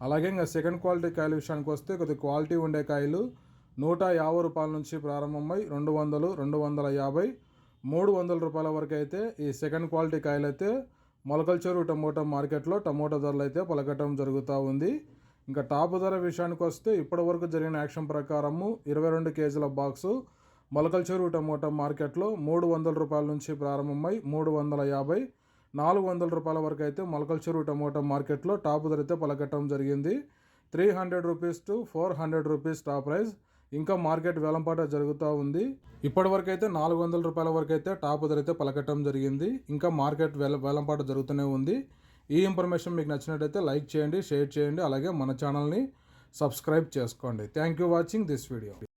అలాగే ఇంకా second quality కాయల విషయానికి వస్తే కొద్ది క్వాలిటీ ఉండే కాయలు నూట యాభై రూపాయల నుంచి ప్రారంభమై రెండు వందలు రెండు వందల యాభై మూడు వందల రూపాయల వరకు అయితే ఈ సెకండ్ క్వాలిటీ కాయలు అయితే మొలకల చెరువు టమోటా మార్కెట్లో టమోటా ధరలు అయితే పలకటం జరుగుతూ ఉంది. ఇంకా టాప్ ధర విషయానికి వస్తే ఇప్పటి వరకు జరిగిన యాక్షన్ ప్రకారము ఇరవై రెండు కేజీల బాక్సు మొలకల చెరువు టమోటా మార్కెట్లో మూడు వందల రూపాయల నుంచి ప్రారంభమై మూడు వందల యాభై నాలుగు వందల రూపాయల వరకు అయితే మొలకల చెరువు టమోటా మార్కెట్లో టాప్ ధర అయితే పలకట్టడం జరిగింది. Three hundred rupees to four hundred rupees top price. ఇంకా మార్కెట్ వేలంపాట జరుగుతూ ఉంది. ఇప్పటివరకు అయితే నాలుగు వందల రూపాయల వరకు అయితే టాప్ ధర అయితే పలకట్టడం జరిగింది. ఇంకా మార్కెట్ వేల వేలంపాట జరుగుతూనే ఉంది. ఈ ఇన్ఫర్మేషన్ మీకు నచ్చినట్టయితే లైక్ చేయండి షేర్ చేయండి. అలాగే మన ఛానల్ని సబ్స్క్రైబ్ చేసుకోండి. Thank you watching this video.